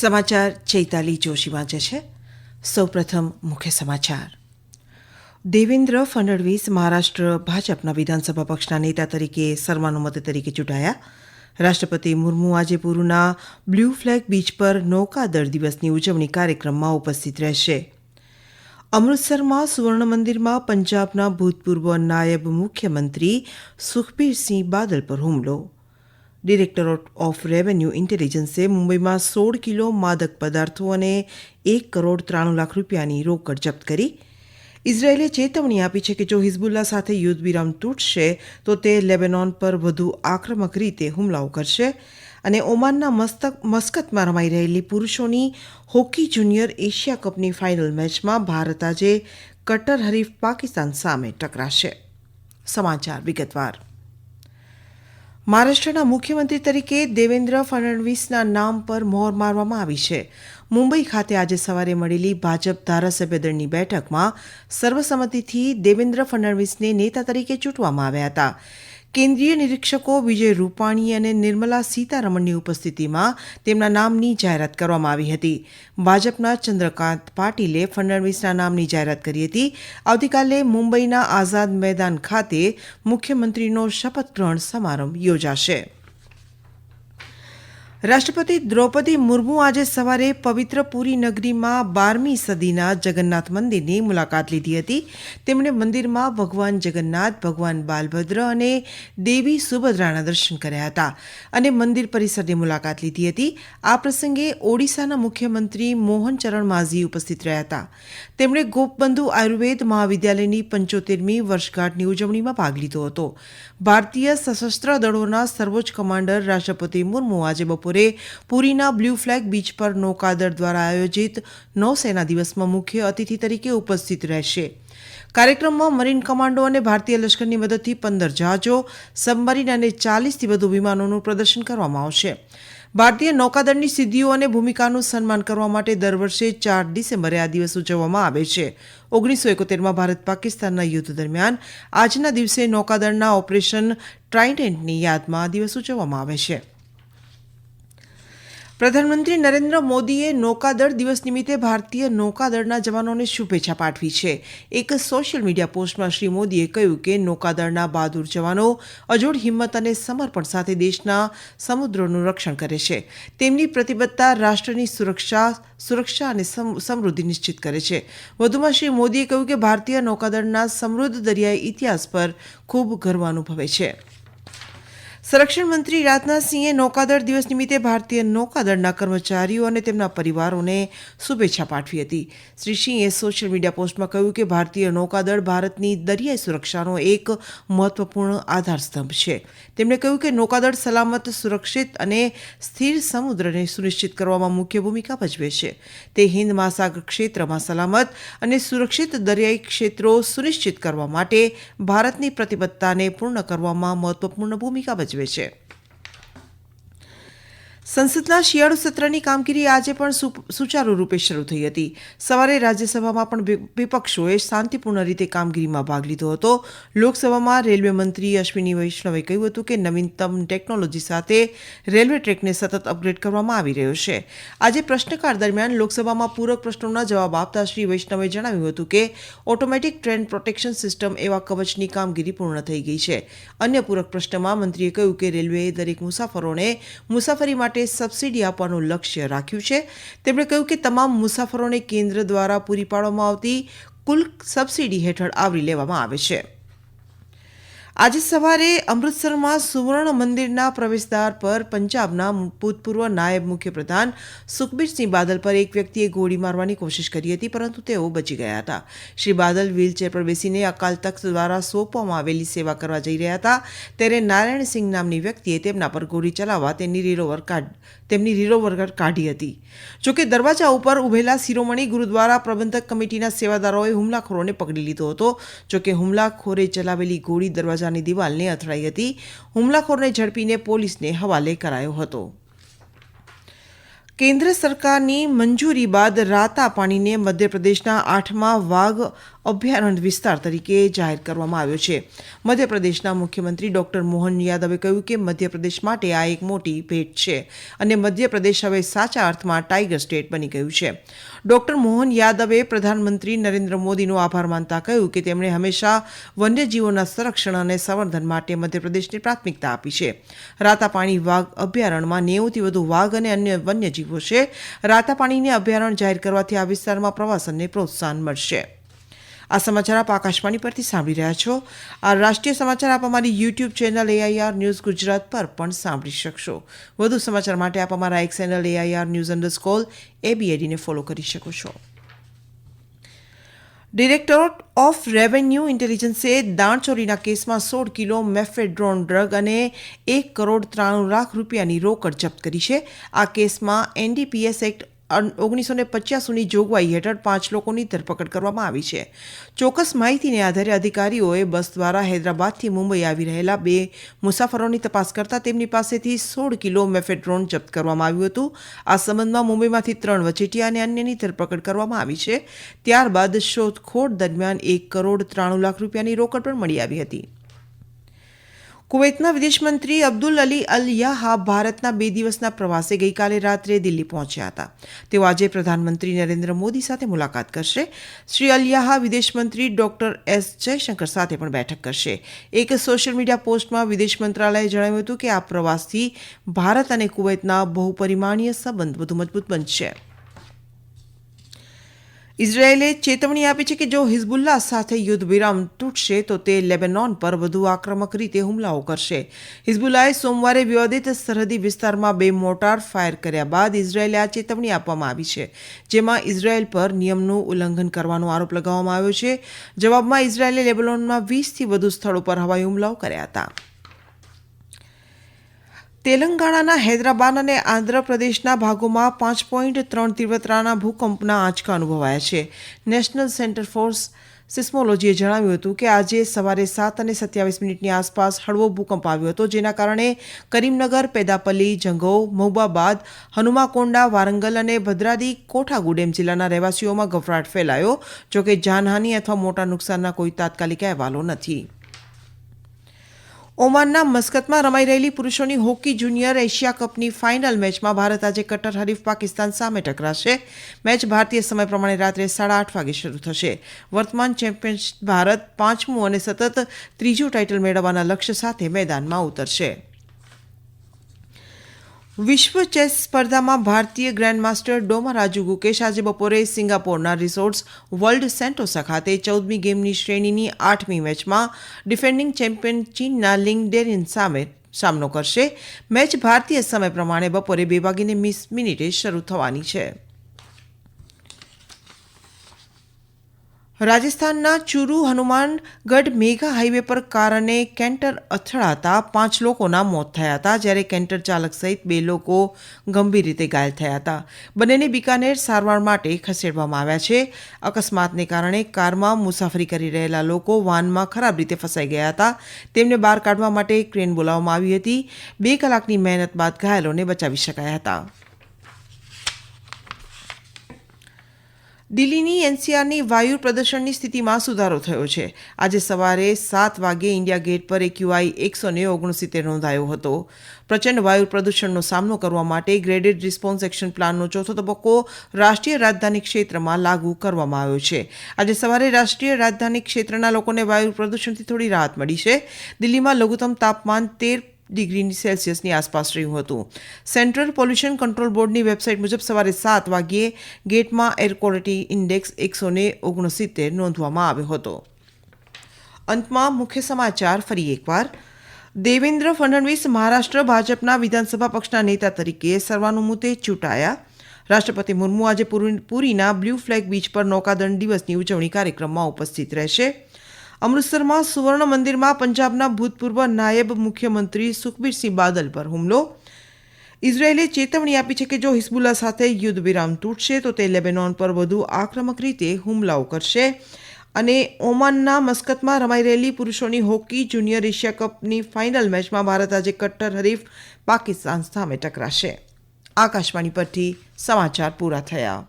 સમાચાર ચૈતાલી જોશી વાંચે છે. સૌપ્રથમ મુખ્ય સમાચાર. દેવેન્દ્ર ફડણવીસ મહારાષ્ટ્ર ભાજપના વિધાનસભા પક્ષના નેતા તરીકે સર્વાનુમતે તરીકે ચૂંટાયા. રાષ્ટ્રપતિ મુર્મુ આજે પૂરુના બ્લુ ફ્લેગ બીચ પર નૌકાદળ દિવસની ઉજવણી કાર્યક્રમમાં ઉપસ્થિત રહેશે. અમૃતસરમાં સુવર્ણ મંદિરમાં પંજાબના ભૂતપૂર્વ નાયબ મુખ્યમંત્રી સુખબીરસિંહ બાદલ પર હુમલો. ડિરેક્ટરેટ ઓફ રેવન્યુ ઇન્ટેલિજન્સે મુંબઈમાં સોળ કિલો માદક પદાર્થો અને એક કરોડ ત્રાણું લાખ રૂપિયાની રોકડ જપ્ત કરી. ઇઝરાયેલે ચેતવણી આપી છે કે જો હિઝબુલ્લા સાથે યુદ્ધ વિરામ તૂટશે, તો તે લેબેનોન પર વધુ આક્રમક રીતે હુમલાઓ કરશે અને ઓમાનના મસ્તક, મસ્કતમાં રમાઈ રહેલી પુરુષોની હોકી જુનિયર એશિયા કપની ફાઇનલ મેચમાં ભારત આજે કટ્ટર હરીફ પાકિસ્તાન સામે ટકરાશે. સમાચાર વિગતવાર. મહારાષ્ટ્રના મુખ્યમંત્રી તરીકે દેવેન્દ્ર ફડણવીસના નામ પર મોહર મારવામાં આવી છે. મુંબઈ ખાતે આજે સવારે મળેલી ભાજપ ધારાસભ્ય દળની બેઠકમાં સર્વસંમતિથી દેવેન્દ્ર ફડણવીસને નેતા તરીકે ચૂંટવામાં આવ્યા હતા. કેન્દ્રીય નિરીક્ષકો વિજય રૂપાણી અને નિર્મલા સીતારમણની ઉપસ્થિતિમાં તેમના નામની જાહેરાત કરવામાં આવી હતી. ભાજપના ચંદ્રકાંત પાટીલે ફડણવીસના નામની જાહેરાત કરી હતી. આવતીકાલે મુંબઈના આઝાદ મેદાન ખાતે મુખ્યમંત્રીનો શપથ ગ્રહણ સમારંભ યોજાશે. રાષ્ટ્રપતિ દ્રૌપદી મુર્મુ આજે સવારે પવિત્ર પુરી નગરીમાં બારમી સદીના જગન્નાથ મંદિરની મુલાકાત લીધી હતી. તેમણે મંદિરમાં ભગવાન જગન્નાથ, ભગવાન બાલભદ્ર અને દેવી સુભદ્રાના દર્શન કર્યા હતા અને મંદિર પરિસરની મુલાકાત લીધી હતી. આ પ્રસંગે ઓડિશાના મુખ્યમંત્રી મોહન ચરણ માઝી ઉપસ્થિત રહ્યા હતા. તેમણે ગોપબંધુ આયુર્વેદ મહાવિદ્યાલયની પંચોતેરમી વર્ષગાંઠની ઉજવણીમાં ભાગ લીધો હતો. ભારતીય સશસ્ત્ર દળોના સર્વોચ્ચ કમાન્ડર રાષ્ટ્રપતિ મુર્મુ આજે બપોરે પુરીના બ્લુ ફ્લેગ બીચ પર નૌકાદળ દ્વારા આયોજિત નૌસેના દિવસમાં મુખ્ય અતિથિ તરીકે ઉપસ્થિત રહેશે. કાર્યક્રમમાં મરીન કમાન્ડો અને ભારતીય લશ્કરની મદદથી પંદર જહાજો, સબમરીન અને ચાલીસથી વધુ વિમાનોનું પ્રદર્શન કરવામાં આવશે. ભારતીય નૌકાદળની સિદ્ધિઓ અને ભૂમિકાનું સન્માન કરવા માટે દર વર્ષે ચાર ડિસેમ્બરે આ દિવસ ઉજવવામાં આવે છે. ઓગણીસો એકોતેરમાં ભારત પાકિસ્તાનના યુદ્ધ દરમિયાન આજના દિવસે નૌકાદળના ઓપરેશન ટ્રાઇડેન્ટની યાદમાં આ દિવસ ઉજવવામાં આવે છે. પ્રધાનમંત્રી નરેન્દ્ર મોદીએ નૌકાદળ દિવસ નિમિત્તે ભારતીય નૌકાદળના જવાનોને શુભેચ્છા પાઠવી છે. એક સોશિયલ મીડિયા પોસ્ટમાં શ્રી મોદીએ કહ્યું કે નૌકાદળના બહાદુર જવાનો અજોડ હિંમત અને સમર્પણ સાથે દેશના સમુદ્રોનું રક્ષણ કરે છે. તેમની પ્રતિબદ્ધતા રાષ્ટ્રની સુરક્ષા સુરક્ષા અને સમૃદ્ધિ નિશ્ચિત કરે છે. વધુમાં શ્રી મોદીએ કહ્યું કે ભારતીય નૌકાદળના સમૃદ્ધ દરિયાઈ ઇતિહાસ પર ખૂબ ગર્વ અનુભવે છે. સંરક્ષણ મંત્રી રાજનાથસિંહે નૌકાદળ દિવસ નિમિત્તે ભારતીય નૌકાદળના કર્મચારીઓ અને તેમના પરિવારોને શુભેચ્છા પાઠવી હતી. શ્રી સિંહે સોશિયલ મીડિયા પોસ્ટમાં કહ્યું કે ભારતીય નૌકાદળ ભારતની દરિયાઈ સુરક્ષાનો એક મહત્વપૂર્ણ આધારસ્તંભ છે. તેમણે કહ્યું કે નૌકાદળ સલામત, સુરક્ષિત અને સ્થિર સમુદ્રને સુનિશ્ચિત કરવામાં મુખ્ય ભૂમિકા ભજવે છે. તે હિન્દ મહાસાગર ક્ષેત્રમાં સલામત અને સુરક્ષિત દરિયાઈ ક્ષેત્રો સુનિશ્ચિત કરવા માટે ભારતની પ્રતિબદ્ધતાને પૂર્ણ કરવામાં મહત્વપૂર્ણ ભૂમિકા ભજવે ભજવે છે સંસદના શિયાળુ સત્રની કામગીરી આજે પણ સુચારુ રૂપે શરૂ થઈ હતી. સવારે રાજ્યસભામાં પણ વિપક્ષોએ શાંતિપૂર્ણ રીતે કામગીરીમાં ભાગ લીધો હતો. લોકસભામાં રેલવે મંત્રી અશ્વિની વૈષ્ણવે કહ્યું હતું કે નવીનતમ ટેકનોલોજી સાથે રેલવે ટ્રેકને સતત અપગ્રેડ કરવામાં આવી રહ્યો છે. આજે પ્રશ્નકાળ દરમિયાન લોકસભામાં પૂરક પ્રશ્નોના જવાબ આપતા શ્રી વૈષ્ણવે જણાવ્યું હતું કે ઓટોમેટિક ટ્રેન પ્રોટેક્શન સિસ્ટમ એવા કવચની કામગીરી પૂર્ણ થઈ ગઈ છે. અન્ય પૂરક પ્રશ્નમાં મંત્રીએ કહ્યું કે રેલવેએ દરેક મુસાફરોને મુસાફરી માટે માટે સબસિડી આપવાનું લક્ષ્ય રાખ્યું છે. તેમણે કહ્યું કે તમામ મુસાફરોને કેન્દ્ર દ્વારા પૂરી પાડવામાં આવતી કુલ સબસિડી હેઠળ આવરી લેવામાં આવે છે. આજે સવારે અમૃતસરમાં સુવર્ણ મંદિરના પ્રવેશદ્વાર પર પંજાબના ભૂતપૂર્વ નાયબ મુખ્યપ્રધાન સુખબીરસિંહ બાદલ પર એક વ્યક્તિએ ગોળી મારવાની કોશિશ કરી હતી, પરંતુ તેઓ બચી ગયા હતા. શ્રી બાદલ વ્હીલચેર પર બેસીને અકાલ તખ્ત દ્વારા સોંપવામાં આવેલી સેવા કરવા જઈ રહ્યા હતા. ત્યારે નારાયણસિંહ નામની વ્યક્તિએ તેમના પર ગોળી ચલાવવા તેની રિરોવર કાઢ તેમની રિરોવર કાઢી હતી. જોકે દરવાજા ઉપર ઉભેલા શિરોમણી ગુરુદ્વારા પ્રબંધક કમિટીના સેવાદારોએ હુમલાખોરોને પકડી લીધો હતો. જોકે હુમલાખોરે ચલાવેલી ગોળી દરવાજાની દિવાલને અથડાઈ હતી. હુમલાખોરને ઝડપીને પોલીસને હવાલે કરાયો હતો. કેન્દ્ર સરકારની મંજૂરી બાદ રાતા પાણીને મધ્યપ્રદેશના આઠમા વાઘ અભયારણ્ય વિસ્તાર તરીકે જાહેર કરવામાં આવ્યો છે. મધ્યપ્રદેશના મુખ્યમંત્રી ડોક્ટર મોહન યાદવે કહ્યું કે મધ્યપ્રદેશ માટે આ એક મોટી ભેટ છે અને મધ્યપ્રદેશ હવે સાચા અર્થમાં ટાઈગર સ્ટેટ બની ગયું છે. ડોક્ટર મોહન યાદવે પ્રધાનમંત્રી નરેન્દ્ર મોદીનો આભાર માનતા કહ્યું કે તેમણે હંમેશા વન્યજીવોના સંરક્ષણ અને સંવર્ધન માટે મધ્યપ્રદેશને પ્રાથમિકતા આપી છે. રાતાપાણી વાઘ અભયારણ્યમાં નેવુંથી વધુ વાઘ અને અન્ય વન્યજીવો છે. રાતાપાણીને અભયારણ્ય જાહેર કરવાથી આ વિસ્તારમાં પ્રવાસનને પ્રોત્સાહન મળશે. આ સમાચાર આપ આકાશવાણી પરથી સાંભળી રહ્યા છો. આ રાષ્ટ્રીય સમાચાર આપ અમારી YouTube channel AIR news Gujarat પર પણ સાંભળી શકશો. વધુ સમાચાર માટે આપ અમારા એક ચેનલ એઆઈઆર ન્યૂઝ અંડરસ્કોર એબીએડીને ફોલો કરી શકો છો. ડિરેક્ટોરેટ ઓફ રેવન્યુ ઇન્ટેલિજન્સે દાણચોરીના કેસમાં સોળ કિલો મેફેડ્રોન ડ્રગ અને એક કરોડ ત્રાણું લાખ રૂપિયાની રોકડ જપ્ત કરી છે. આ કેસમાં એનડીપીએસ એક્ટ ઓગણીસો ને પચાસની જોગવાઈ હેઠળ પાંચ લોકોની ધરપકડ કરવામાં આવી છે. ચોક્કસ માહિતીને આધારે અધિકારીઓએ બસ દ્વારા હૈદરાબાદથી મુંબઈ આવી રહેલા બે મુસાફરોની તપાસ કરતા તેમની પાસેથી સોળ કિલો મેફેડ્રોન જપ્ત કરવામાં આવ્યું હતું. આ સંબંધમાં મુંબઈમાંથી ત્રણ વચેટિયા અને અન્યની ધરપકડ કરવામાં આવી છે. ત્યારબાદ શોધખોળ દરમિયાન એક કરોડ ત્રાણું લાખ રૂપિયાની રોકડ પણ મળી આવી હતી. કુવૈતના વિદેશમંત્રી અબ્દુલ અલી અલ યાહા ભારતના બે દિવસના પ્રવાસે ગઈકાલે રાત્રે દિલ્હી પહોંચ્યા હતા. તેઓ આજે પ્રધાનમંત્રી નરેન્દ્ર મોદી સાથે મુલાકાત કરશે. શ્રી અલ યાહા વિદેશમંત્રી ડોક્ટર એસ જયશંકર સાથે પણ બેઠક કરશે. એક સોશિયલ મીડિયા પોસ્ટમાં વિદેશ મંત્રાલયે જણાવ્યું હતું કે આ પ્રવાસથી ભારત અને કુવૈતના બહુપરિમાણીય સંબંધ વધુ મજબૂત બનશે. ઇઝરાયેલે ચેતવણી આપી છે કે જો હિઝબુલ્લા સાથે યુદ્ધ વિરામ તૂટશે, તો તે લેબેનોન પર વધુ આક્રમક રીતે હુમલાઓ કરશે. હિઝબુલ્લાએ સોમવારે વિવાદિત સરહદી વિસ્તારમાં બે મોટાર ફાયર કર્યા બાદ ઇઝરાયેલે આ ચેતવણી આપવામાં આવી છે, જેમાં ઇઝરાયેલ પર નિયમનું ઉલ્લંઘન કરવાનો આરોપ લગાવવામાં આવ્યો છે. જવાબમાં ઇઝરાયેલે લેબેનોનમાં વીસથી વધુ સ્થળો પર હવાઈ હુમલાઓ કર્યા હતા. તેલંગાણાના હૈદરાબાદ અને આંધ્રપ્રદેશના ભાગોમાં પાંચ પોઈન્ટ ત્રણ તીવ્રતાના ભૂકંપના આંચકા અનુભવાયા છે. નેશનલ સેન્ટર ફોર સિસ્મોલોજીએ જણાવ્યું હતું કે આજે સવારે સાત અને સત્યાવીસ મિનિટની આસપાસ હળવો ભૂકંપ આવ્યો હતો, જેના કારણે કરીમનગર, પેદાપલ્લી, જંગૌ, મહુબાબાદ, હનુમાકોંડા, વારંગલ અને ભદ્રાદી કોઠાગુડેમ જિલ્લાના રહેવાસીઓમાં ગભરાટ ફેલાયો જોકે જાનહાનિ અથવા મોટા નુકસાનના કોઈ તાત્કાલિક અહેવાલો નથી. ઓમાનના મસ્કતમાં રમાઈ રહેલી પુરુષોની હોકી જુનિયર એશિયા કપની ફાઇનલ મેચમાં ભારત આજે કટ્ટર હરીફ પાકિસ્તાન સામે ટકરાશે. મેચ ભારતીય સમય પ્રમાણે રાત્રે સાડા આઠ વાગે શરૂ થશે. વર્તમાન ચેમ્પિયન ભારત પાંચમું અને સતત ત્રીજું ટાઇટલ મેળવવાના લક્ષ્ય સાથે મેદાનમાં ઉતરશે. વિશ્વ ચેસ સ્પર્ધામાં ભારતીય ગ્રેન્ડમાસ્ટર ડોમા રાજુ ગુકેશ આજે બપોરે સિંગાપોરના રિસોર્ટ્સ વર્લ્ડ સેન્ટોસા ખાતે ચૌદમી ગેમની શ્રેણીની આઠમી મેચમાં ડિફેન્ડિંગ ચેમ્પિયન ચીનના લિંગ ડેરિન સામે સામનો કરશે. મેચ ભારતીય સમય પ્રમાણે બપોરે બે વાગીને વીસ મિનિટે શરૂ થવાની છે. રાજસ્થાનના ચુરુ હનુમાનગઢ મેઘા હાઈવે પર કાર અને કેન્ટર અથડાતા પાંચ લોકોના મોત થયા હતા, જ્યારે કેન્ટર ચાલક સહિત બે લોકો ગંભીર રીતે ઘાયલ થયા હતા. બંનેને બિકાનેર સારવાર માટે ખસેડવામાં આવ્યા છે. અકસ્માતને કારણે કારમાં મુસાફરી કરી રહેલા લોકો વાનમાં ખરાબ રીતે ફસાઈ ગયા હતા. તેમને બહાર કાઢવા માટે ક્રેન બોલાવવામાં આવી હતી. બે કલાકની મહેનત બાદ ઘાયલોને બચાવી શકાયા હતા. દિલ્હીની એનસીઆરની વાયુ પ્રદૂષણની સ્થિતિમાં સુધારો થયો છે. આજે સવારે સાત વાગે ઇન્ડિયા ગેટ પર એક્યુઆઈ એકસો ને ઓગણસિત્તેર નોંધાયો હતો. પ્રચંડ વાયુ પ્રદૂષણનો સામનો કરવા માટે ગ્રેડેડ રિસ્પોન્સ એક્શન પ્લાનનો ચોથો તબક્કો રાષ્ટ્રીય રાજધાની ક્ષેત્રમાં લાગુ કરવામાં આવ્યો છે. આજે સવારે રાષ્ટ્રીય રાજધાની ક્ષેત્રના લોકોને વાયુ પ્રદૂષણથી થોડી રાહત મળી છે. દિલ્હીમાં લઘુત્તમ તાપમાન તેર ડિગ્રી સેલ્સિયસની આસપાસ રહ્યું હતું. સેન્ટ્રલ પોલ્યુશન કંટ્રોલ બોર્ડની વેબસાઇટ મુજબ સવારે સાત વાગ્યે ગેટમાં એર ક્વોલિટી ઇન્ડેક્સ એકસો ને ઓગણસિત્તેર નોંધવામાં આવ્યો હતો. અંતમાં મુખ્ય સમાચાર ફરી એકવાર. દેવેન્દ્ર ફડણવીસ મહારાષ્ટ્ર ભાજપના વિધાનસભા પક્ષના નેતા તરીકે સર્વાનુમતે ચૂંટાયા. રાષ્ટ્રપતિ મુર્મુ આજે પુરીના બ્લુ ફ્લેગ બીચ પર નૌકાદળ દિવસની ઉજવણી કાર્યક્રમમાં ઉપસ્થિત રહેશે. અમૃતસરમાં સુવર્ણ મંદિરમાં પંજાબના ભૂતપૂર્વ નાયબ મુખ્યમંત્રી સુખબીરસિંહ બાદલ પર હુમલો. ઇઝરાયેલે ચેતવણી આપી છે કે જો હિઝબુલ્લા સાથે યુદ્ધ વિરામ તૂટશે, તો તે લેબેનોન પર વધુ આક્રમક રીતે હુમલાઓ કરશે. અને ઓમાનના મસ્કતમાં રમાઈ રહેલી પુરુષોની હોકી જુનિયર એશિયા કપની ફાઇનલ મેચમાં ભારત આજે કટ્ટર હરીફ પાકિસ્તાન સામે ટકરાશે. આકાશવાણી પરથી સમાચાર પૂરા થયા.